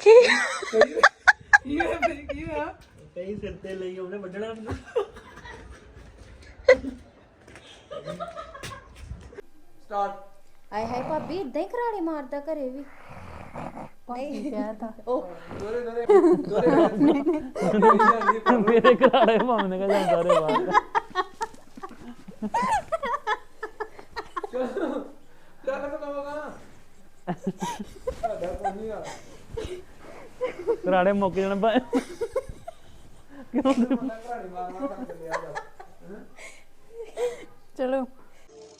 ਕੀ? ਕੀ ਹੋਇਆ ਭਾਜੀ ਕੀ ਹੋਇਆ ਕਈ ਸਿਰ ਤੇ ਲਈ ਉਹਨੇ ਵੱਢਣਾ ਮੈਨੂੰ ਸਟਾਰਟ ਆਏ ਹਾਏ ਭਾਬੀ ਇਦਾਂ ਹੀ ਘਰਾੜੇ ਮਾਰਦਾ ਘਰੇ ਵੀ। ਨਹੀਂ। ਕਹਤਾ ਉਹ ਦੋਰੇ ਦੋਰੇ ਦੋਰੇ। ਮੇਰੇ ਘਰਾੜੇ ਭਾਵੇਂ ਨਿਕਲ ਜਾਂਦਾ ਰੇ ਬਾਹਰ ਚੱਲ ਕਰਾਵਾਂਗਾ ਸਾਡਾ ਪਾਣੀ ਆ। ਘਰਾੜੇ ਮੁੱਕ ਜਾਣ ਬਾ ਕਿਉਂ ਚਲੋ।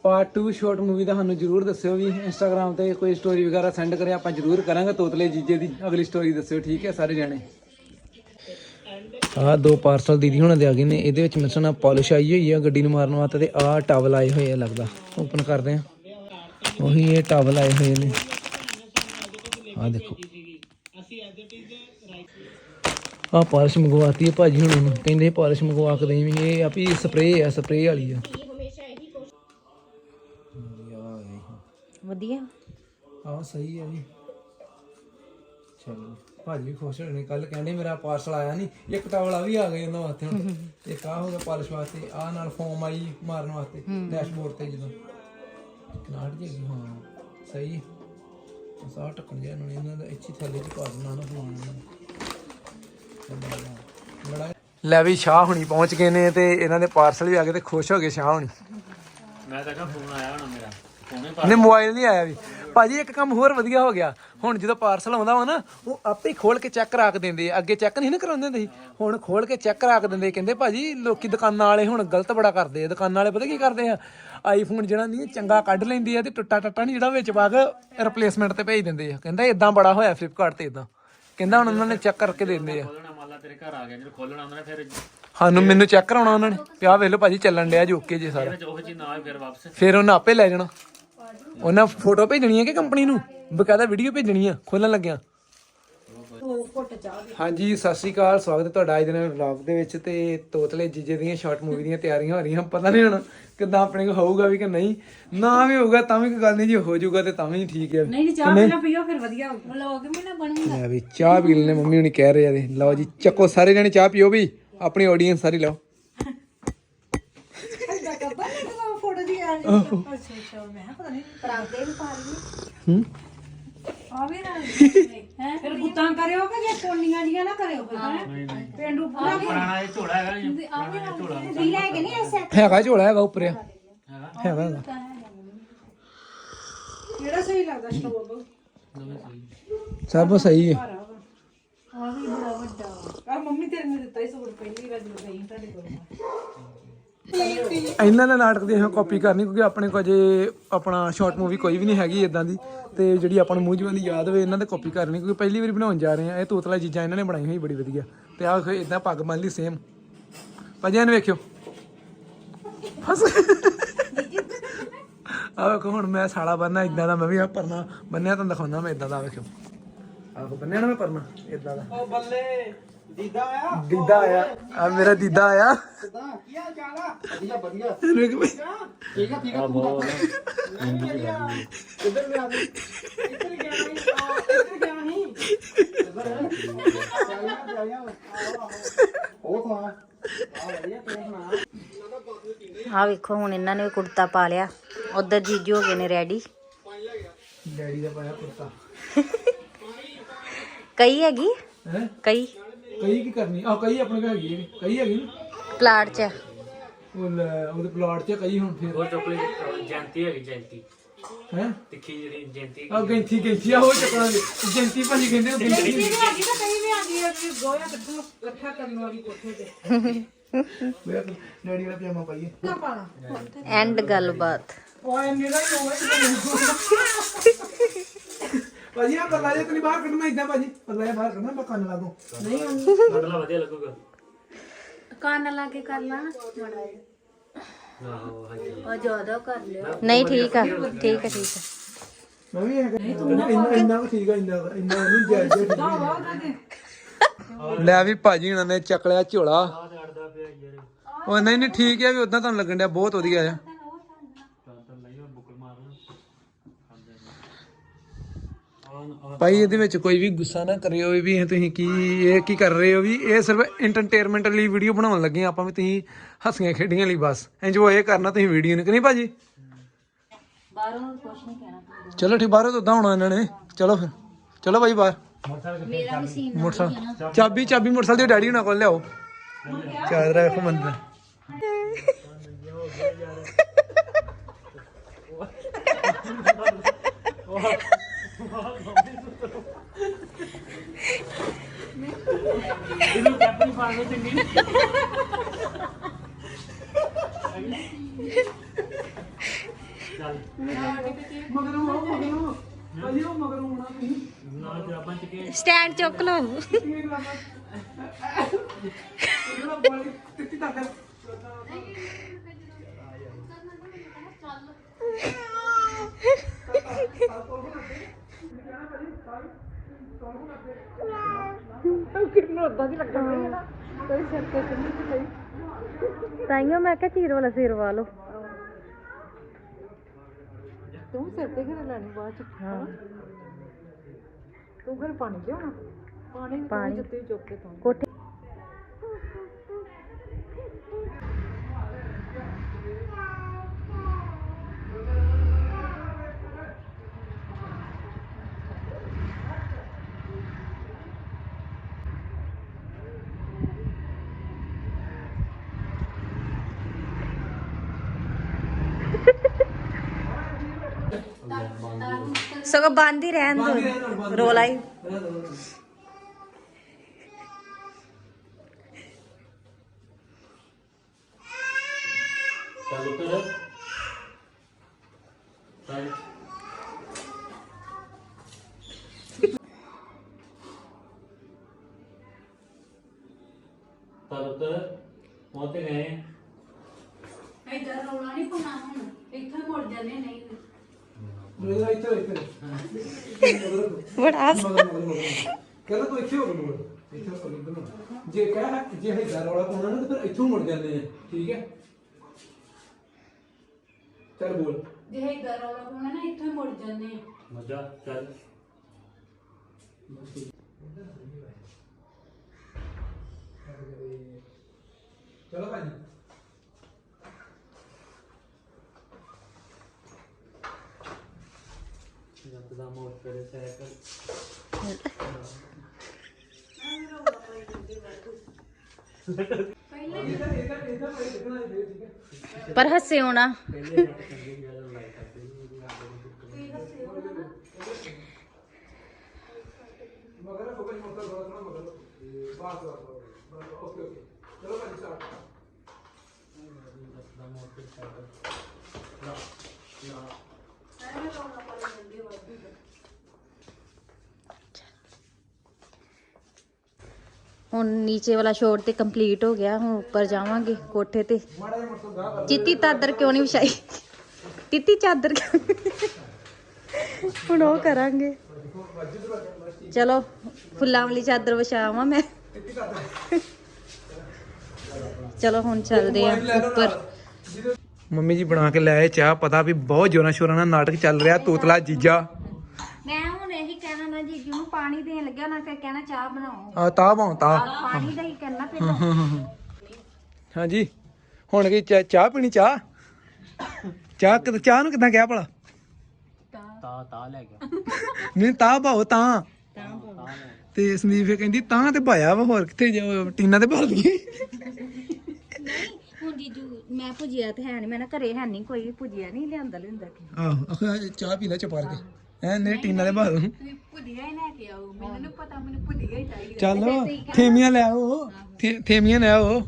ਪਾਰਟ 2 ਸ਼ਾਰਟ ਮੂਵੀ ਦਾ ਸਾਨੂੰ ਜਰੂਰ ਦੱਸਿਓ ਵੀ ਇੰਸਟਾਗ੍ਰam ਤੇ ਕੋਈ ਸਟੋਰੀ ਵਗੈਰਾ ਸੈਂਡ ਕਰੇ ਆਪਾਂ ਜਰੂਰ ਕਰਾਂਗੇ। ਤੋਤਲੇ ਜੀਜੇ ਦੀ ਅਗਲੀ ਸਟੋਰੀ ਦੱਸਿਓ ਠੀਕ ਹੈ ਸਾਰੇ ਜਾਣੇ? ਆ ਦੋ ਪਾਰਸਲ ਦੀਦੀ ਹੁਣਾਂ ਦੇ ਆ ਗਏ ਨੇ। ਇਹਦੇ ਵਿੱਚ ਮੇਰੇ ਨਾਲ ਪਾਲਿਸ਼ ਆਈ ਹੋਈ ਆ ਗੱਡੀ ਨੂੰ ਮਾਰਨ ਵਾਸਤੇ ਤੇ ਆ ਟਾਵਲ ਆਏ ਹੋਏ ਆ ਲੱਗਦਾ। ਓਪਨ ਕਰਦੇ ਆ। ਉਹੀ ਇਹ ਟਾਵਲ ਆਏ ਹੋਏ ਨੇ। ਆ ਦੇਖੋ। ਆ ਪਾਲਿਸ਼ ਮੰਗਵਾਤੀ ਹੈ ਭਾਜੀ ਹੁਣਾਂ ਨੂੰ। ਕਹਿੰਦੇ ਪਾਲਿਸ਼ ਮੰਗਵਾ ਕੇ ਦੇਵੀਂ। ਇਹ ਆ ਵੀ ਸਪਰੇਅ ਆ ਸਪਰੇਅ ਵਾਲੀ ਆ। ਵਧੀਆ। ਆਹ ਸਹੀ ਹੈ ਜੀ। ਚਲੋ ਭਾਜੀ ਵੀ ਖੁਸ਼ ਹੋਣੇ। ਕੱਲ ਕਹਿੰਦੇ ਮੇਰਾ ਪਾਰਸਲ ਆਇਆ ਨਹੀਂ ਇੱਕ ਟਾਵਲ ਆ ਵੀ ਆ ਗਏ ਉਹਨਾਂ ਵਾਸਤੇ ਹੁਣ। ਇੱਕ ਆ ਹੋ ਗਿਆ ਪਾਲਿਸ਼ ਵਾਸਤੇ। ਆ ਨਾਲ ਫੋਮ ਆਈ ਮਾਰਨ ਵਾਸਤੇ। ਡੈਸ਼ਬੋਰਡ ਤੇ ਜਦੋਂ। ਕਨਾਟ ਜੀ ਹਾਂ। ਸਹੀ ਸਾਹ ਟੱਕਣ ਜਿਹਾ ਇਹਨਾਂ ਨੇ ਇਹਨਾਂ ਦਾ ਇੱਥੇ ਥੱਲੇ ਚ ਪਾ ਦੇਣਾ ਨਾ। ਸਮਾਨ ਬੜਾ ਲੈ ਵੀ ਸ਼ਾਹ ਹੁਣੀ ਪਹੁੰਚ ਗਏ ਨੇ ਤੇ ਇਹਨਾਂ ਦੇ ਪਾਰਸਲ ਵੀ ਆ ਗਏ ਤੇ ਖੁਸ਼ ਹੋ ਗਏ ਸ਼ਾਹ ਹੁਣੀ। ਮੈਂ ਤਾਂ ਕਹਾਂ ਫੋਨ ਆਇਆ ਹੋਣਾ ਮੇਰਾ। ਫੋਨੇ ਨਹੀਂ ਮੋਬਾਈਲ ਨਹੀਂ ਆਇਆ ਵੀ। ਭਾਜੀ ਇੱਕ ਕੰਮ ਹੋਰ ਵਧੀਆ ਹੋ ਗਿਆ। ਹੁਣ ਜਦੋਂ ਪਾਰਸਲ ਆਉਂਦਾ ਵਾ ਨਾ ਉਹ ਆਪੇ ਹੀ ਖੋਲ ਕੇ ਚੈੱਕ ਕਰਾ ਕੇ ਦਿੰਦੇ ਆ। ਅੱਗੇ ਚੈੱਕ ਨਹੀਂ ਨਾ ਕਰਾਉਂਦੇ ਹੁੰਦੇ ਸੀ। ਹੁਣ ਖੋਲ ਕੇ ਚੈੱਕ ਕਰਾ ਕੇ ਦਿੰਦੇ ਕਹਿੰਦੇ ਭਾਜੀ ਲੋਕੀ ਦੁਕਾਨਾਂ ਵਾਲੇ ਹੁਣ ਗਲਤ ਬੜਾ ਕਰਦੇ ਆ। ਦੁਕਾਨਾਂ ਵਾਲੇ ਪਤਾ ਕੀ ਕਰਦੇ ਆ? ਆਈਫੋਨ ਜਿਹੜਾ ਨਹੀਂ ਚੰਗਾ ਕੱਢ ਲੈਂਦੀ ਆ ਤੇ ਟੁੱਟਾ ਟੱਟਾ ਨਹੀਂ ਜਿਹੜਾ ਵਿੱਚ ਪਾ ਕੇ ਰਿਪਲੇਸਮੈਂਟ ਤੇ ਭੇਜ ਦਿੰਦੇ ਆ। ਕਹਿੰਦਾ ਇਦਾਂ ਬੜਾ ਹੋਇਆ ਫਲਿੱਪਕਾਰਟ ਤੇ ਇਦਾਂ ਕਹਿੰਦਾ ਹੁਣ ਉਹਨਾਂ ਨੇ ਚੈੱਕ ਕਰਕੇ ਦਿੰਦੇ ਆ। ਤੇਰੇ ਘਰ ਆ ਗਿਆ ਜਦੋਂ ਖੋਲਣਾ ਉਹਨਾਂ ਨੇ ਫਿਰ ਸਾਨੂੰ ਮੈਨੂੰ ਚੈੱਕ ਕਰਾਉਣਾ ਉਹਨਾਂ ਨੇ। ਪਿਆ ਵੇਖ ਲਓ ਭਾਜੀ ਚੱਲਣ ਡਿਆ ਜੀ ਓਕੇ ਜੀ ਸਾਰਾ। ਨਾ ਫਿਰ ਵਾਪਸ। ਫਿਰ ਉਹਨਾਂ ਆਪੇ ਲੈ ਜਾਣਾ। ਉਹਨਾਂ ਫੋਟੋ ਭੇਜਣੀ ਹੈ ਕਿ ਕੰਪਨੀ ਨੂੰ? ਬਕਾਇਦਾ ਵੀਡੀਓ ਭੇਜਣੀ ਆ ਖੋਲਣ ਲੱਗਿਆ। ਹਾਂਜੀ ਸਤਿ ਸ਼੍ਰੀ ਅਕਾਲ ਸਵਾਗਤ ਹੈ ਤੁਹਾਡਾ ਅੱਜ ਦੇ ਵਲੌਗ ਦੇ ਵਿੱਚ ਤੇ ਤੋਤਲੇ ਜੀਜੇ ਦੀਆਂ ਸ਼ਾਰਟ ਮੂਵੀ ਦੀਆਂ ਤਿਆਰੀਆਂ ਹੋ ਰਹੀਆਂ ਪਤਾ ਨਹੀਂ ਹੁਣ ਕਿੱਦਾਂ ਆਪਣੇ ਕੋ ਹੋਊਗਾ ਵੀ ਕਿ ਨਹੀਂ। ਨਾ ਵੀ ਹੋਊਗਾ ਤਾਂ ਵੀ ਕੋਈ ਗੱਲ ਨਹੀਂ ਜੀ ਹੋ ਜਾਊਗਾ ਤੇ ਤਾਂ ਵੀ ਠੀਕ ਹੈ। ਨਹੀਂ ਚਾਹ ਪੀਓ ਫਿਰ ਵਧੀਆ ਵਲੌਗ ਵੀ ਨਾ ਬਣੂਗਾ ਲੈ ਵੀ ਚਾਹ ਪੀ ਲੈਣੇ ਮੰਮੀ ਹੁਣੀ ਕਹਿ ਰਹੇ ਆ ਦੇ ਲਓ ਜੀ ਚੱਕੋ ਸਾਰੇ ਜਣੇ ਚਾਹ ਪੀਓ ਵੀ ਆਪਣੀ ਆਡੀਅנס ਸਾਰੀ ਲਓ। ਫੋਟੋ ਦੀ ਆ ਅੱਛਾ ਅੱਛਾ ਮੈਂ ਕਿਹਾ ਪਤਾ ਨਹੀਂ ਪਰਾਂਦੇ ਵੀ ਪਾ ਲਈ ਹੂੰ ਆ ਵੀ ਨਾ ਹੈ ਫਿਰ ਗੁੱਤਾਂ ਕਰਿਓ ਕਿ ਜੇ ਕੋਨੀਆਂ ਜੀਆਂ ਨਾ ਕਰਿਓ ਫਿਰ ਹੈਂ? ਪੇਂਡੂ ਪੂਰਾ ਪੁਰਾਣਾ ਇਹ ਝੋਲਾ ਹੈਗਾ ਜੀ ਆ ਵੀ ਨਾ ਝੋਲਾ ਵੀ ਲੈ ਕੇ ਨਹੀਂ ਐਸਾ ਹੈਗਾ ਝੋਲਾ ਹੈਗਾ ਉੱਪਰ। ਆ ਹੈਗਾ। ਹੈਗਾ ਹੈਗਾ। ਕਿਹੜਾ ਸਹੀ ਲੱਗਦਾ ਸਟੋਵ? ਦੋਵੇਂ ਸਹੀ। ਸਭ ਸਹੀ ਹੈ। ਆ ਵੀ ਬੜਾ ਵੱਡਾ। ਆ ਮੰਮੀ ਤੇਰੇ ਨੇ ਦਿੱਤਾ ਹੀ ਸੂਟ ਪਹਿਲੀ ਵਾਰ ਜਦੋਂ ਗਈ ਤੁਹਾਡੇ ਕੋਲ। ਇਹਨਾਂ ਦੇ ਨਾਟਕ ਦੀ ਅਸੀਂ ਕਾਪੀ ਕਰਨੀ, ਕਿਉਂਕਿ ਆਪਣੇ ਕੋਲ ਅਜੇ ਆਪਣਾ ਸ਼ਾਰਟ ਮੂਵੀ ਕੋਈ ਵੀ ਨਹੀਂ ਹੈਗੀ ਇਦਾਂ ਦੀ, ਤੇ ਜਿਹੜੀ ਆਪਾਂ ਨੂੰ ਮੂੰਹ ਜਵਾਨੀ ਯਾਦ ਹੋਵੇ, ਇਹਨਾਂ ਦੇ ਕਾਪੀ ਕਰਨੀ, ਕਿਉਂਕਿ ਪਹਿਲੀ ਵਾਰੀ ਬਣਾਉਣ ਜਾ ਰਹੇ ਆ ਇਹ ਤੋਤਲਾ ਚੀਜ਼ਾਂ ਇਹਨਾਂ ਨੇ ਬਣਾਈ ਹੋਈ ਬੜੀ ਵਧੀਆ, ਤੇ ਆਹ ਇਦਾਂ ਪੱਗ ਬੰਨ ਲਈ ਸੇਮ ਭਾਜੀ, ਇਹਨੂੰ ਵੇਖਿਓ। ਫਸ ਆ ਵੇਖੋ, ਹੁਣ ਮੈਂ ਸਾਲਾ ਬੰਨਾ ਇਦਾਂ ਦਾ ਮੈਂ ਵੀ ਆ ਪਰਨਾ ਬੰਨਿਆ ਤਾਂ ਦਿਖਾਉਣਾ ਮੈਂ ਇਦਾਂ ਦਾ ਵੇਖਿਓ। ਆਹੋ ਬੰਨਿਆ ਨਾ ਮੈਂ ਪਰਨਾ ਇਦਾਂ ਦਾ। ਉਹ ਬੱਲੇ। ਦੀਦਾ ਆਇਆ ਦੀਦਾ ਆਇਆ ਆ ਮੇਰਾ ਦੀਦਾ ਆਇਆ ਕਿਦਾਂ? ਕੀ ਹਾਲ ਚਾਲ ਆ? ਵਧੀਆ ਵਧੀਆ। ਇਹਨੂੰ ਵੇਖ ਬਈ। ਠੀਕ ਆ? ਠੀਕ ਆ ਤੂੰ ਦੱਸ। ਮੈਂ ਵੀ ਵਧੀਆ। ਕਿੱਧਰ ਗਿਆ ਸੀ ਇੱਧਰ ਗਿਆ ਨਹੀਂ ਆ ਇੱਧਰ ਗਿਆ ਨਹੀਂ ਇੱਧਰ ਚਾਹੀਆਂ ਚਾਹੀਆਂ ਉਹ ਸੁਣਾ? ਆ ਵਧੀਆ ਤੂੰ ਸੁਣਾ? ਆ ਵੇਖੋ ਹੁਣ ਇਹਨਾਂ ਨੇ ਵੀ ਕੁੜਤਾ ਪਾ ਲਿਆ। ਉਧਰ ਜੀਜੂ ਹੋ ਗਏ ਨੇ ਰੈਡੀ। ਡੈਡੀ ਦਾ ਪਾਇਆ ਕੁਰਤਾ ਕਈ ਹੈਗੀ? ਹੈ? ਕਈ ਕਈ ਕੀ ਕਰਨੀ? ਆ ਕਈ ਆਪਣੇ ਕੋਲ ਹੈਗੀ ਹੈ ਕਈ ਹੈਗੀ ਨਾ? ਪਲਾਟ 'ਚ। ਉਹ ਲੈ, ਉਹਦੇ ਪਲਾਟ 'ਚ ਕਈ ਹੁਣ ਫਿਰ। ਉਹ ਚੋਕਲੀ ਜੈਂਤੀ ਹੈਗੀ ਜੈਂਤੀ ਹੈ? ਤਿੱਖੀ ਜਿਹੜੀ ਜੈਂਤੀ ਆ ਗੈਂਥੀ ਗੈਂਥੀ ਆ ਉਹ ਚੱਕਣਾਂਗੇ ਜੈਂਤੀ ਭਾਜੀ ਕਹਿੰਦੇ ਉਹ ਗੈਂਥੀ ਵੀ ਹੈਗੀ ਤਾਂ ਕਈ ਵੀ ਆਂਦੀ ਹੈ ਕਿ ਗੋਇਆ ਕੱਢੋ ਇਕੱਠਾ ਕਰਨ ਵਾਲੀ ਕੋਠੇ ਤੇ। ਵੇਖ ਡੈਡੀ ਵਾਲਾ ਪਜਾਮਾ ਪਾਈਏ। ਨਾ ਪਾਣਾ? ਐਂਡ ਗੱਲਬਾਤ। ਓਏ ਮੇਰਾ ਹੀ ਹੋਵੇ ਭਾਜੀ ਆ ਬੱਲਾ ਜੇ ਤਨੀ ਬਾਹਰ ਕੱਢਣਾ ਇਦਾਂ ਭਾਜੀ। ਬੱਲਾ ਜਿਹਾ ਬਾਹਰ ਕੱਢਣਾ ਮੈਂ ਕੰਨ ਲਾ ਦੂੰ। ਬਦਲਾ ਵਧੀਆ ਲੱਗੂਗਾ। ਕੰਨ ਲਾ ਕੇ ਕਰ ਲਾ। ਆਹੋ ਹਾਂਜੀ। ਉਹ ਜ਼ਿਆਦਾ ਕਰ ਲਿਓ। ਨਹੀਂ ਠੀਕ ਆ ਠੀਕ ਆ ਠੀਕ ਆ। ਮੈਂ ਵੀ ਹੈਗਾ। ਇੰਨਾ ਇੰਨਾ ਵੀ ਠੀਕ ਆ ਇੰਨਾ ਇੰਨਾ ਨਹੀਂ ਜਾਇਜ਼ ਜਿਹਾ ਠੀਕ ਆ। ਲੈ ਵੀ ਭਾਜੀ ਉਹਨਾਂ ਨੇ ਚੱਕ ਲਿਆ ਝੋਲਾ। ਉਹ ਨਹੀਂ ਨਹੀਂ ਠੀਕ ਹੈ ਵੀ ਉਦਾਂ ਤੁਹਾਨੂੰ ਲੱਗਣ ਡਿਆ ਬਹੁਤ ਵਧੀਆ ਆ ਤਾਂ ਤਾਂ ਲਈ ਉਹ ਬੁੱਕਲ ਮਾਰਨਾ ਭਾਈ ਇਹਦੇ ਵਿੱਚ ਕੋਈ ਵੀ ਗੁੱਸਾ ਨਾ ਕਰਿਓ ਵੀ ਇਹ ਤੁਸੀਂ ਕੀ ਇਹ ਕੀ ਕਰ ਰਹੇ ਹੋ ਵੀ ਇਹ ਸਿਰਫ ਐਂਟਰਟੇਨਮੈਂਟ ਲਈ ਵੀਡੀਓ ਬਣਾਉਣ ਲੱਗੇ ਆਪਾਂ ਵੀ ਤੁਸੀਂ ਹੱਸੀਆਂ ਖੇਡੀਆਂ ਲਈ ਬਸ। ਇੰਜੋਏ ਕਰਨਾ ਤੁਸੀਂ ਵੀਡੀਓ ਨੂੰ ਕਿ ਨਹੀਂ ਭਾਜੀ? ਬਾਹਰੋਂ ਕੁਛ ਨਹੀਂ ਕਹਿਣਾ। ਚਲੋ ਠੀਕ ਬਾਹਰੋਂ ਤਾਂ ਉਦਾਂ ਹੋਣਾ ਇਹਨਾਂ ਨੇ। ਚਲੋ ਫਿਰ। ਚਲੋ ਭਾਈ ਬਾਹਰ। ਮੇਰਾ ਵੀ ਸੀਨ ਮੋਟਰਸਾਈਕਲ। ਚਾਬੀ ਚਾਬੀ ਮੋਟਰਸਾਈਕਲ ਦੀ ਡੈਡੀ ਹੁਣਾਂ ਕੋਲ ਲਿਆਓ। ਚਾਦਰ ਰੱਖੋ ਮੰਦਰ ਇਹਨੂੰ ਕੈਪ ਨਹੀਂ ਪਾਉਣੀ ਚੰਗੀ ਚੱਲ। ਮਗਰੋਂ ਮਗਰੋਂ। ਭਾਜੀ ਉਹ ਮਗਰੋਂ ਹੋਣਾ ਤੁਸੀਂ। ਨਾਲ ਜਰਾਬਾਂ ਚ ਕੇ ਸਟੈਂਡ ਚੁੱਕ ਲਓ। ਜਿਹੜਾ ਬੋਲ ਤਿੱਤੀ ਤੱਕ ਤਾਈਓ ਮੈਂ ਕਿਹਾ ਚੀਰ ਵਾਲਾ ਸਿਰ ਵਾਲੋ ਤੂੰ ਸਿਰ ਤੇ ਘਰੇ ਲੈਣੀ ਬਾਅਦ ਚ। ਹਾਂ। ਤੂੰ ਫਿਰ ਪਾਣੀ ਲਿਆਉਣਾ? ਪਾਣੀ ਪਾਣੀ। ਤੂੰ ਜੁੱਤੀ ਚੁੱਕ ਕੇ ਤੂੰ ਕੋਠੇ ਸਗੋਂ ਬੰਦ ਹੀ ਰਹਿਣ ਦੋ। ਰੋਲਾ ਹੀ। ਉੱਤਰ। ਮੋਤੇ ਗਏ। ਇੱਧਰ ਰੌਲਾ ਨਹੀਂ ਪਾਉਣਾ ਹੁਣ। ਇੱਥੇ ਮੁੜ ਜਾਂਦੇ ਨਹੀਂ ਮੇਰਾ ਇੱਥੇ ਇੱਥੇ ਬੜਾ ਕਹਿੰਦਾ ਤੂੰ ਇੱਥੇ ਹੋ ਗਨੂੰ ਇੱਥੇ ਹੋ ਗਨੂੰ ਜੇ ਕਹਿ ਜੇ ਹੈ ਰੌਲਾ ਪਾਉਣਾ ਨਾ ਤਾਂ ਫਿਰ ਇੱਥੋਂ ਮੁੜ ਜਾਂਦੇ ਆ ਠੀਕ ਹੈ ਚੱਲ ਬੋਲ ਜੇ ਇੱਧਰ ਰੌਲਾ ਪਾਉਣਾ ਨਾ ਇੱਥੇ ਮੁੜ ਜਾਂਦੇ ਆ ਮਜ਼ਾ ਚੱਲ ਭਾਜੀ ਜਦ ਦਾ ਮੋੜ ਕਰੇ ਸਾਈਕਲ ਇਹਦਾ ਇਹਦਾ ਇਹਦਾ ਭਾਈ ਦੇਖਣਾ ਹੈ ਠੀਕ ਹੈ ਪਰ ਹੱਸੇ ਹੋਣਾ। ਪਹਿਲੇ ਹੱਥ ਚੰਗੇ ਜ਼ਿਆਦਾ ਲਾਈਕ ਕਰਦੇ ਮਗਰ ਫੋਕਸ ਮੋਟਰ ਬੜਾ ਥੋੜਾ ਮਗਰ ਬਾਸ ਬਾਸ ਓਕੇ ਓਕੇ ਚਲੋ ਭਾਜੀ ਸਟਾਰਟ ਜਦ ਦਾ ਮੋੜ ਤੇ ਸਾਈਕਲ ਲਾ ਲਾ ਹੁਣ ਨੀਚੇ ਵਾਲਾ ਸ਼ੋਟ ਤੇ ਕੰਪਲੀਟ ਹੋ ਗਿਆ, ਹੁਣ ਉੱਪਰ ਜਾਵਾਂਗੇ ਕੋਠੇ ਤੇ। ਚਿੱਤੀ ਚਾਦਰ ਕਿਉਂ ਨਹੀਂ ਵਿਛਾਈ? ਤਿੱਤੀ ਚਾਦਰ ਹੁਣ ਉਹ ਕਰਾਂਗੇ। ਚਲੋ, ਫੁੱਲਾਂ ਵਾਲੀ ਚਾਦਰ ਵਿਛਾਵਾਂ ਮੈਂ। ਚਲੋ, ਹੁਣ ਚੱਲਦੇ ਆ ਉੱਪਰ। ਮੰਮੀ ਜੀ ਬਣਾ ਕੇ ਲਿਆਏ ਚਾਹ, ਪਤਾ ਵੀ ਬਹੁਤ ਜੋਰਾਂ ਸ਼ੋਰਾਂ ਨਾਲ ਨਾਟਕ ਚੱਲ ਰਿਹਾ, ਤੋਤਲਾ ਜੀਜਾ ਮੈਂ ਹੁਣ ਇਹੀ ਕਹਿਣਾ ਨਾ ਜੀਜੂ ਨੂੰ ਪਾਣੀ ਦੇਣ ਲੱਗਿਆ ਨਾ ਫਿਰ ਕਹਿਣਾ ਚਾਹ ਬਣਾਓ। ਆ ਤਾ ਬਾਉ ਤਾ। ਪਾਣੀ ਦਾ ਹੀ ਕਰਨਾ ਫਿਰ ਹਾਂਜੀ ਹੁਣ ਕੀ ਚਾਹ ਪੀਣੀ ਚਾਹ? ਚਾਹ ਕਿ ਚਾਹ ਨੂੰ ਕਿਦਾਂ ਕਿਹਾ ਭਲਾ? ਤਾ ਤਾ ਲੈ ਗਿਆ। ਨਹੀਂ ਤਾਂ ਭਾਓ ਤਾਂ। ਤੇ ਸੰਦੀਪ ਫੇ ਕਹਿੰਦੀ ਤਾਂ ਤੇ ਭਾਇਆ ਵਾ ਹੋਰ ਕਿੱਥੇ ਜਾ ਟੀਨਾ ਤੇ ਭਾਲ ਗਈ। ਹੁਣ ਜੀਜੂ ਮੈਂ ਭੁਜਿਆ ਤੇ ਹੈ ਨਹੀਂ ਮੈਂ ਨਾ ਘਰੇ ਹੈ ਨਹੀਂ ਕੋਈ ਭੁਜਿਆ ਨਹੀਂ ਲਿਆਂਦਾ ਲਿਆਂਦਾ ਕਿ। ਆਹੋ ਆਖੋ ਚਾਹ ਪੀ ਲੈ ਚੁਪਾਰ ਕੇ ਐ ਨੇ ਟੀਨਾ ਦੇ ਭਾਲ ਭੁੱਲੀਆਂ ਹੀ ਲੈ ਕੇ ਆਓ। ਮੈਨੂੰ ਨੀ ਪਤਾ ਮੈਨੂੰ ਭੁੱਲੀਆਂ ਹੀ ਚਾਹੀਦੀ। ਚੱਲ ਥੇਮੀਆਂ ਲੈ ਆਓ। ਥੇ- ਥੇਮੀਆਂ ਲੈ ਆਓ।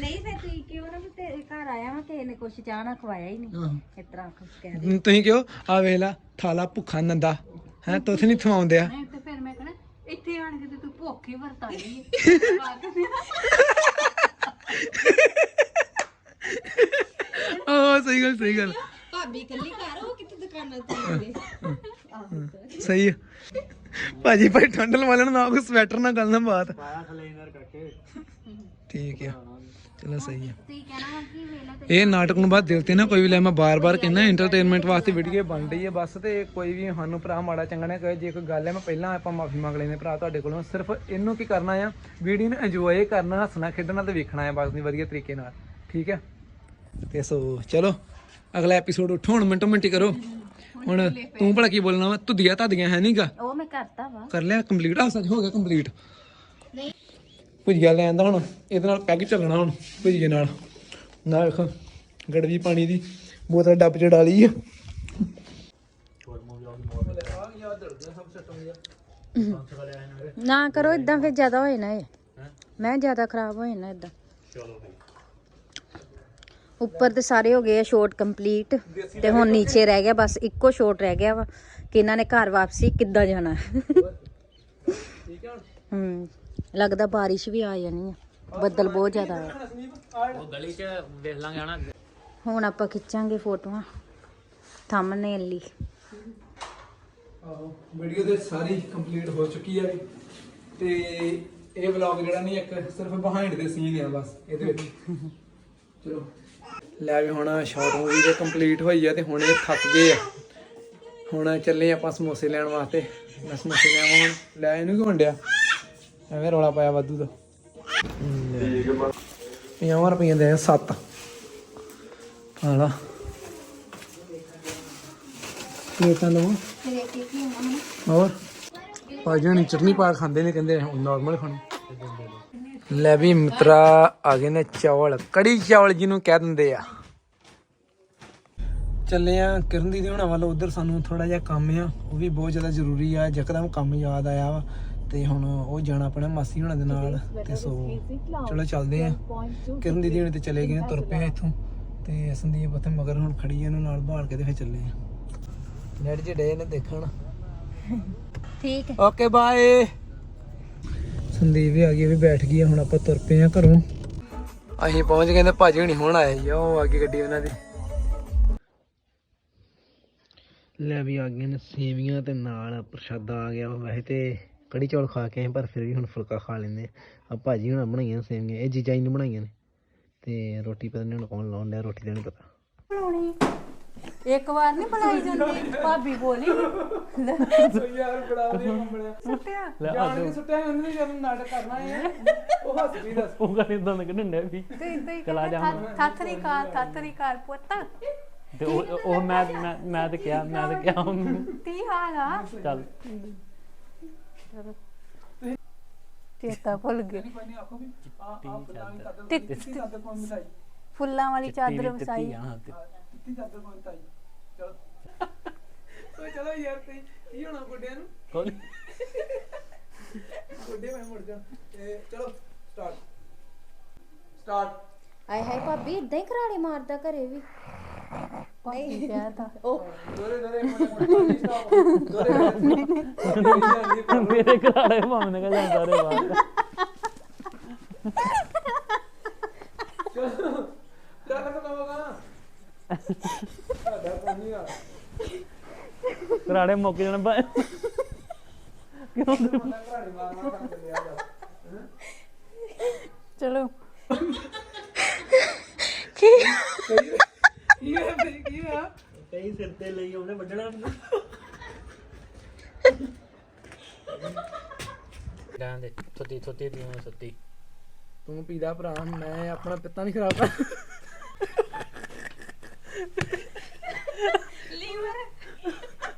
ਨਹੀਂ ਫਿਰ ਤੁਸੀਂ ਕਿਉਂ ਨਾ ਵੀ ਤੇਰੇ ਘਰ ਆਇਆ ਵਾ ਕਿਸੇ ਨੇ ਕੁਛ ਚਾਹ ਨਾ ਖਵਾਇਆ ਹੀ ਨਹੀਂ। ਆਹੋ। ਇਸ ਤਰ੍ਹਾਂ ਕੁਛ ਕਹਿ ਦੇ। ਤੁਸੀਂ ਕਿਉਂ? ਆ ਵੇਖ ਲਾ ਥਾਲਾ ਭੁੱਖਾ ਨੰਦਾ। ਹੈ ਤੁਥੇ ਨਹੀਂ ਥਵਾਉਂਦੇ ਆ। ਨਹੀਂ ਤੇ ਫਿਰ ਮੈਂ ਕਹਣਾ ਇੱਥੇ ਆਣ ਕੇ ਤੇ ਤੂੰ ਭੁੱਖ ਹੀ ਵਰਤਾਈ ਆਹ ਸਹੀ ਗੱਲ ਸਹੀ ਗੱਲ। ਭਾਬੀ ਕੱਲੀ ਘਰ ਉਹ ਕਿਤੇ ਦੁਕਾਨਾਂ ਤੇ ਸਹੀ ਆ। ਭਾਜੀ ਭਾਈ ਠੰਡਲ ਵਾਲਿਆਂ ਨੂੰ ਨਾ ਕੋਈ ਸਵੈਟਰ ਨਾ ਗੱਲ ਨਾ ਬਾਤ। ਪਾਇਆ ਕਰਕੇ। ਠੀਕ ਆ। ਚਲੋ ਸਹੀ ਹੈ ਇਹ ਨਾਟਕ ਨੂੰ ਬਾਅਦ ਦਿਲ ਤੇ ਨਾ ਕੋਈ ਵੀ ਲੈ ਮੈਂ ਬਾਰ-ਬਾਰ ਕਹਿੰਦਾ ਐਂਟਰਟੇਨਮੈਂਟ ਵਾਸਤੇ ਵੀਡੀਓ ਬਣ ਰਹੀ ਹੈ ਬਸ ਤੇ ਕੋਈ ਵੀ ਸਾਨੂੰ ਭਰਾ ਮਾੜਾ ਚੰਗਾ ਨਾ ਕਹੇ ਜੇ ਕੋਈ ਗੱਲ ਹੈ ਮੈਂ ਪਹਿਲਾਂ ਆਪਾਂ ਮਾਫੀ ਮੰਗ ਲੈਂਦੇ ਭਰਾ ਤੁਹਾਡੇ ਕੋਲੋਂ। ਸਿਰਫ ਇਹਨੂੰ ਕੀ ਕਰਨਾ ਆ ਵੀਡੀਓ ਨੂੰ ਇੰਜੋਏ ਕਰਨਾ ਹੱਸਣਾ ਖੇਡਣਾ ਤੇ ਵੇਖਣਾ ਹੈ ਬਸ ਨਹੀਂ ਵਧੀਆ ਤਰੀਕੇ ਨਾਲ। ਠੀਕ ਹੈ ਤੇ ਸੋ ਚਲੋ। ਅਗਲਾ ਐਪੀਸੋਡ ਉਠੋ ਹੁਣ ਮਿੰਟੋ ਮਿੰਟੀ ਕਰੋ। ਹੁਣ ਤੂੰ ਭਲਾ ਕੀ ਬੋਲਣਾ ਵਾ? ਤੁਧੀਆ ਧਾਦੀਆਂ ਹੈ ਨਹੀਂਗਾ ਉਹ ਮੈਂ ਕਰਤਾ ਵਾ। ਕਰ ਲਿਆ ਕੰਪਲੀਟ ਆ ਸੱਚ ਹੋ ਗਿਆ ਕੰਪਲੀਟ ਭੁਜੀਆ ਲੈਣ ਦਾ ਹੁਣ ਇਹਦੇ ਨਾਲ ਪੈਗ ਚੱਲਣਾ ਹੁਣ ਭੁਜੀਏ ਨਾਲ। ਨਾ ਵੇਖ ਗੜਵੀ ਪਾਣੀ ਦੀ ਬੋਤਲ ਡੱਬ ਚ ਡਾਲੀ ਆ। ਨਾ ਕਰੋ ਇਦਾਂ ਫਿਰ ਜ਼ਿਆਦਾ ਹੋਏ ਨਾ ਇਹ। ਮੈਂ ਜ਼ਿਆਦਾ ਖਰਾਬ ਹੋਏ ਨਾ ਇਦਾਂ ਉੱਪਰ ਤੇ ਸਾਰੇ ਹੋ ਗਏ ਆ ਸ਼ੋਟ ਕੰਪਲੀਟ ਤੇ ਹੁਣ ਨੀਚੇ ਰਹਿ ਗਿਆ, ਬਸ ਇੱਕੋ ਸ਼ੋਟ ਰਹਿ ਗਿਆ ਵਾ ਕਿ ਇਹਨਾਂ ਨੇ ਘਰ ਵਾਪਸੀ ਕਿੱਦਾਂ ਜਾਣਾ। ਹੂੰ, ਲੱਗਦਾ ਬਾਰਿਸ਼ ਵੀ ਆ ਜਾਣੀ ਆ, ਬੱਦਲ ਬਹੁਤ ਜ਼ਿਆਦਾ ਆ। ਉਹ ਗਲੀ 'ਚ ਵੇਖ ਲਾਂਗੇ ਹਨਾ ਹੁਣ ਆਪਾਂ ਖਿੱਚਾਂਗੇ ਫੋਟੋਆਂ ਥੰਬਨੇਲ ਲਈ। ਆਹੋ ਵੀਡੀਓ ਤੇ ਸਾਰੀ ਕੰਪਲੀਟ ਹੋ ਚੁੱਕੀ ਹੈ ਤੇ ਇਹ ਵਲੌਗ ਜਿਹੜਾ ਨਹੀਂ, ਇੱਕ ਸਿਰਫ ਬਿਹਾਈਂਡ ਦੇ ਸੀਨ ਆ ਬਸ, ਇਹਦੇ ਵਿੱਚ। ਚਲੋ। ਲੈ ਵੀ ਹੁਣ ਸ਼ਾਰਟ ਮੂਵੀ ਤੇ ਕੰਪਲੀਟ ਹੋਈ ਆ ਤੇ ਹੁਣ ਇਹ ਥੱਕ ਗਏ ਆ। ਹੁਣ ਚੱਲੇ ਆਪਾਂ ਸਮੋਸੇ ਲੈਣ ਵਾਸਤੇ। ਮੈਂ ਸਮੋਸੇ ਲੈਵਾਂ ਹੁਣ। ਲੈ ਇਹਨੂੰ ਕਿਉਂ ਵੰਡਿਆ? ਐਵੇਂ ਰੌਲਾ ਪਾਇਆ ਵਾਧੂ ਦਾ। 50 ਰੁਪਏ ਦੇ 7 ਹਾਲਾ ਪਲੇਟਾਂ ਲਵਾਂ। ਹੋਰ? ਭਾਜੀ ਹਣੀ ਚਟਨੀ ਪਾ ਖਾਂਦੇ ਨੇ ਕਹਿੰਦੇ ਨਾਰਮਲ ਖਾਣੀ। ਲੈ ਵੀ ਮਿੱਤਰਾ ਆ ਗਏ ਨੇ ਚੌਲ। ਕੜੀ ਚੌਲ ਜਿਹਨੂੰ ਕਹਿ ਦਿੰਦੇ ਆ। ਚੱਲੇ ਆ। ਕਿਰਨ ਦੀਦੀ ਹੁਣਾਂ ਵੱਲ ਉਧਰ ਸਾਨੂੰ ਥੋੜਾ ਜਿਹਾ ਕੰਮ ਆ। ਉਹ ਵੀ ਬਹੁਤ ਜ਼ਿਆਦਾ ਜ਼ਰੂਰੀ ਆ। ਯਕਦਮ ਕੰਮ ਯਾਦ ਆਇਆ ਵਾ। ਤੇ ਹੁਣ ਉਹ ਜਾਣਾ ਆਪਣਾ ਮਾਸੀ ਹੁਣਾਂ ਦੇ ਨਾਲ। ਤੇ ਸੋ ਚਲੋ ਚੱਲਦੇ ਆ। ਕਿਰਨ ਦੀਦੀ ਹੁਣੇ ਤੇ ਚਲੇ ਗਏ ਤੁਰ ਪਏ ਇੱਥੋਂ। ਤੇ ਸੰਦੀਪ ਉੱਥੇ ਮਗਰ ਹੁਣ ਖੜੀ ਇਹਨੂੰ ਨਾਲ ਭਾਲ ਕੇ ਤੇ ਫਿਰ ਚੱਲੇ ਆ। ਨੈਟ ਜਿਹੜੇ ਨੇ ਦੇਖਣ। ਠੀਕ ਹੈ। Okay bye. ਸੰਦੀਪ ਵੀ ਆ ਗਈ ਵੀ ਬੈਠ ਗਈ ਹੁਣ ਆਪਾਂ ਤੁਰ ਪਏ ਆ ਘਰੋਂ। ਅਸੀਂ ਪਹੁੰਚ ਗਏ ਤੇ ਭਾਜੀ ਹੁਣੀ ਹੁਣ ਆਏ ਜੀ ਉਹ ਆ ਗਈ ਗੱਡੀ ਉਹਨਾਂ ਦੀ। ਲੈ ਵੀ ਆ ਗਈਆਂ ਨੇ ਸੇਵੀਆਂ ਤੇ ਨਾਲ ਪ੍ਰਸ਼ਾਦਾ ਆ ਗਿਆ। ਵੈਸੇ ਤੇ ਕੜੀ ਚੌਲ ਖਾ ਕੇ ਆਏ ਪਰ ਫਿਰ ਵੀ ਹੁਣ ਫੁਲਕਾ ਖਾ ਲੈਂਦੇ ਆ। ਭਾਜੀ ਹੁਣਾਂ ਬਣਾਈਆਂ ਸੇਵੀਆਂ ਇਹ ਜੀਜਾ ਜੀ ਨੇ ਬਣਾਈਆਂ ਨੇ। ਤੇ ਰੋਟੀ ਪਤਾ ਨਹੀਂ ਹੁਣ ਕੌਣ ਲਾਉਣ ਡਿਆ ਰੋਟੀ ਦਾ ਨਹੀਂ ਪਤਾ। ਇੱਕ ਵਾਰ ਨਹੀਂ ਬਣਾਈ ਜਾਂਦੀ। ਭਾਬੀ ਬੋਲੀ। ਯਾਰ ਬੜਾ ਵਧੀਆ ਕੰਬਲਿਆ ਸੁੱਟਿਆ? ਜਾਣ ਕੇ ਸੁੱਟਿਆ ਉਹਨੇ ਵੀ ਜਦੋਂ ਨਾਟਕ ਕਰਨਾ ਹੈ। ਉਹ ਹੱਸ ਵੀ ਦੱਸ। ਉਹ ਗੱਲ ਇਦਾਂ ਨਿਕਲਣ ਡਿਆ ਵੀ। ਤੇ ਚਲਾ ਜਾ। ਥਾਥਰੀ ਕਾਰ ਥਾਥਰੀ ਕਾਰ ਪੁੱਤ। ਤੇ ਉਹ ਉਹ ਮੈਂ ਮੈਂ ਮੈਂ ਤੇ ਕਿਹਾ ਮੈਂ ਤੇ ਕਿਹਾ ਉਹਨੂੰ। ਤੀ ਹਾਲ ਆ? ਚੱਲ। ਚੇਤਾ ਭੁੱਲ ਗਿਆ। ਟੀ ਫੁੱਲਾਂ ਵਾਲੀ ਚਾਦਰ ਵਸਾਈ। ਹਾਂ ਤੇ ਚਲੋ। ਓਏ ਚਲੋ ਯਾਰ ਤੇ ਕੀ ਹੋਣਾ ਗੁੱਡਿਆਂ ਨੂੰ? ਕੋਈ ਗੁੱਡੇ ਮੈਂ ਮੁੜ ਜਾ ਤੇ ਚਲੋ ਸਟਾਰਟ ਸਟਾਰਟ ਆਏ ਹਾਏ ਭਾਬੀ ਇਦਾਂ ਹੀ ਘਰਾੜੇ ਮਾਰਦਾ ਘਰੇ ਵੀ। ਨਹੀਂ। ਕਿਹਾ ਤਾਂ। ਉਹ ਦੋਰੇ ਦੋਰੇ ਮੁੜ ਸਟਾਪ ਦੋਰੇ ਮੇਰੇ ਘਰਾੜੇ ਮਾਮੇ ਨੇ ਕਹਿੰਦਾ ਸਾਰੇ ਬਾਹਰ ਚੱਲ। ਸਾਡਾ ਕੰਮ ਨਹੀਂ ਆ ਘਰਾੜੇ ਮੁੱਕ ਜਾਣ ਬਾ ਕਿਉਂ ਬੰਦਾ ਘਰਾੜੀ ਮਾਰ ਮਾਰ ਕੰਮ ਚੱਲਿਆ ਜਾ ਚਲੋ। ਕੀ? ਹੋਇਆ ਬਈ ਕੀ ਹੋਇਆ? ਕਈ ਸਿਰ ਤੇ ਲਈ ਉਹਨੇ ਵੱਢਣਾ ਲਾਂ ਦੇ ਥੋਤੀ ਥੋਤੀ ਦੀ ਸੱਤੀ ਤੂੰ ਪੀਦਾ ਭਰਾ ਮੈਂ ਆਪਣਾ ਪਿੱਤਾ ਨਹੀਂ ਖਰਾਬ ਕਰ